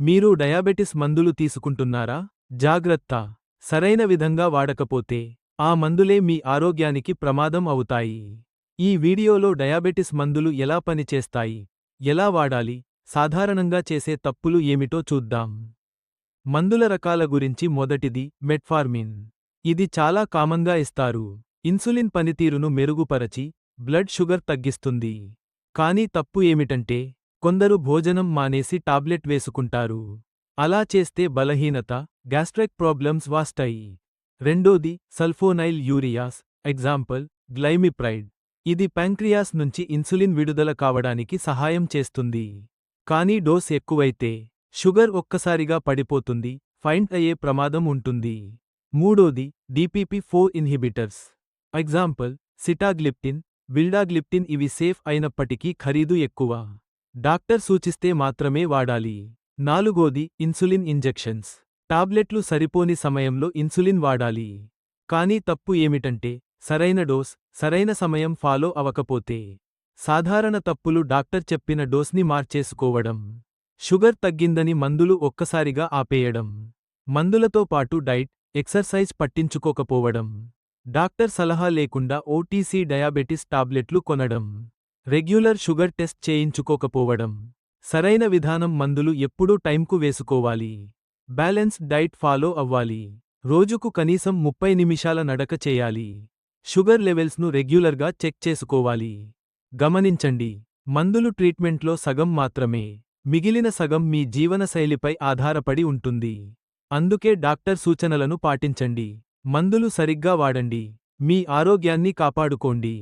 మీరు డయాబెటిస్ మందులు తీసుకుంటున్నారా? జాగ్రత్త. సరైన విధంగా వాడకపోతే ఆ మందులే మీ ఆరోగ్యానికి ప్రమాదం అవుతాయి. ఈ వీడియోలో డయాబెటిస్ మందులు ఎలా పనిచేస్తాయి? ఎలా వాడాలి? సాధారణంగా చేసే తప్పులు ఏమిటో చూద్దాం. మందుల రకాల గురించి మొదటిది మెట్ఫార్మిన్. ఇది చాలా కామంగా ఇస్తారు. ఇన్సులిన్ పనితీరును మెరుగుపరచి బ్లడ్ షుగర్ తగ్గిస్తుంది. కానీ తప్పు ఏమిటంటే కొందరు భోజనం మానేసి టాబ్లెట్ వేసుకుంటారు. అలా చేస్తే బలహీనత గ్యాస్ట్రిక్ ప్రాబ్లమ్స్ వాస్తాయి. రెండోది సల్ఫోనైల్ యూరియాస్ ఎగ్జాంపుల్ గ్లైమిప్రైడ్. ఇది ప్యాంక్రియాస్ నుంచి ఇన్సులిన్ విడుదల కావడానికి సహాయం చేస్తుంది. కానీ డోస్ ఎక్కువైతే షుగర్ ఒక్కసారిగా పడిపోతుంది ఫైండ్ అయ్యే ప్రమాదం ఉంటుంది. మూడోది DPP four inhibitors. Example sitagliptin vildagliptin ఇవి సేఫ్ అయినప్పటికీ ఖరీదు ఎక్కువ. డాక్టర్ సూచిస్తే మాత్రమే వాడాలి. నాలుగోది ఇన్సులిన్ ఇంజెక్షన్స్. టాబ్లెట్లు సరిపోని సమయంలో ఇన్సులిన్ వాడాలి. కానీ తప్పు ఏమిటంటే సరైన డోస్ సరైన సమయం ఫాలో అవకపోతే. సాధారణ తప్పులు డాక్టర్ చెప్పిన డోస్ని మార్చేసుకోవడం. షుగర్ తగ్గిందని మందులు ఒక్కసారిగా ఆపేయడం. మందులతో పాటు డైట్ ఎక్సర్సైజ్ పట్టించుకోకపోవడం. డాక్టర్ సలహా లేకుండా ఓటీసీ డయాబెటిస్ టాబ్లెట్లు కొనడం. రెగ్యులర్ షుగర్ టెస్ట్ చేయించుకోకపోవడం సరైన విధానం మందులు ఎప్పుడూ టైంకు వేసుకోవాలి. బ్యాలెన్స్ డైట్ ఫాలో అవ్వాలి. రోజుకు కనీసం ముప్పై నిమిషాల నడక చేయాలి. షుగర్ లెవెల్స్ను రెగ్యులర్గా చెక్ చేసుకోవాలి. గమనించండి మందులు ట్రీట్మెంట్లో సగం మాత్రమే మిగిలిన సగం మీ జీవనశైలిపై ఆధారపడి ఉంటుంది. అందుకే డాక్టర్ సూచనలను పాటించండి. మందులు సరిగ్గా వాడండి. మీ ఆరోగ్యాన్ని కాపాడుకోండి.